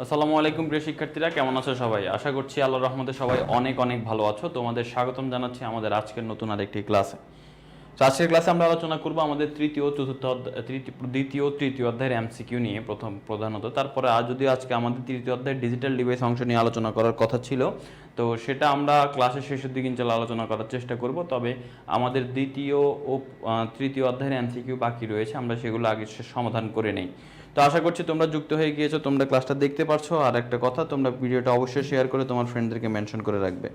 আসসালামু আলাইকুম প্রিয় শিক্ষার্থীরা, কেমন আছো সবাই? আশা করছি আল্লাহ রহমতে সবাই অনেক অনেক ভালো আছো। তোমাদের স্বাগতম জানাচ্ছি আমাদের আজকের নতুন আরেকটি ক্লাসে। আজকের ক্লাসে আমরা আলোচনা করব আমাদের তৃতীয়, চতুর্থ তৃতীয়, দ্বিতীয়, তৃতীয় অধ্যায়ের এমসিকিউ নিয়ে প্রথম প্রধানত। তারপরে আর যদি আজকে আমাদের তৃতীয় অধ্যায়ের ডিজিটাল ডিভাইস অংশ নিয়ে আলোচনা করার কথা ছিল, তো সেটা আমরা ক্লাসের শেষের দিকে ইনশাল্লাহ আলোচনা করার চেষ্টা করব। তবে আমাদের দ্বিতীয় ও তৃতীয় অধ্যায়ের এমসিকিউ বাকি রয়েছে, আমরা সেগুলো আগে সমাধান করে নেই। তো আশা করছি তোমরা যুক্ত হয়ে গিয়েছো, তোমরা ক্লাসটা দেখতে পারছ। আর একটা কথা, তোমরা ভিডিওটা অবশ্যই শেয়ার করে তোমার ফ্রেন্ডদেরকে মেনশন করে রাখবে।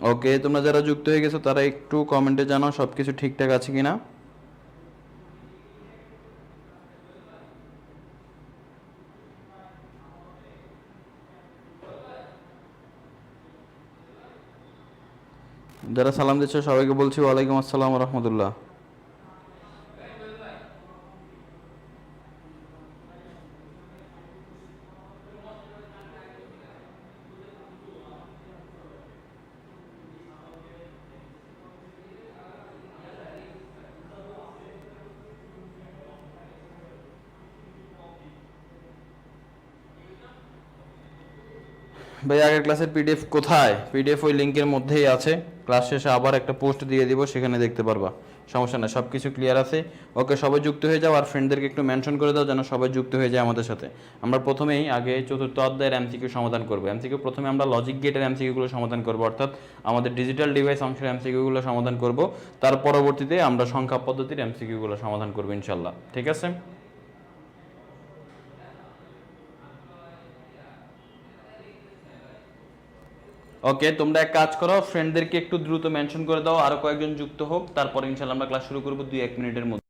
ওকে, তোমরা যারা যুক্ত হয়ে গেছো, তারা একটু কমেন্টে জানাও সব কিছু ঠিকঠাক আছে কিনা। যারা সালাম দিচ্ছ, সবাইকে বলছি ওয়ালাইকুম আসসালাম রহমতুল্লাহ। ভাই, আগের ক্লাসের পিডিএফ কোথায়? পিডিএফ ওই লিঙ্কের মধ্যেই আছে। ক্লাস শেষে আবার একটা পোস্ট দিয়ে দিব, সেখানে দেখতে পারবা। সমস্যা নেই সব কিছু ক্লিয়ার আছে। ওকে সবাই যুক্ত হয়ে যাও আর ফ্রেন্ডদেরকে একটু মেনশন করে দাও, যেন সবাই যুক্ত হয়ে যায় আমাদের সাথে। আমরা প্রথমেই আগে চতুর্থ অধ্যায়ের এমসিকিউ সমাধান করব। এমসিকিউ প্রথমে আমরা লজিক গেটের এমসিকিউগুলো সমাধান করব, অর্থাৎ আমাদের ডিজিটাল ডিভাইস অংশের এমসিকিউগুলো সমাধান করব। তার পরবর্তীতে আমরা সংখ্যা পদ্ধতির এমসিকিউগুলো সমাধান করব, ইনশাল্লাহ। ঠিক আছে? ওকে তোমরা এক কাজ করো ফ্রেন্ডদেরকে একটু দ্রুত মেনশন করে দাও, আরও কয়েকজন যুক্ত হোক, তারপর ইনশাল্লাহ আমরা ক্লাস শুরু করব দুই এক মিনিটের মধ্যে।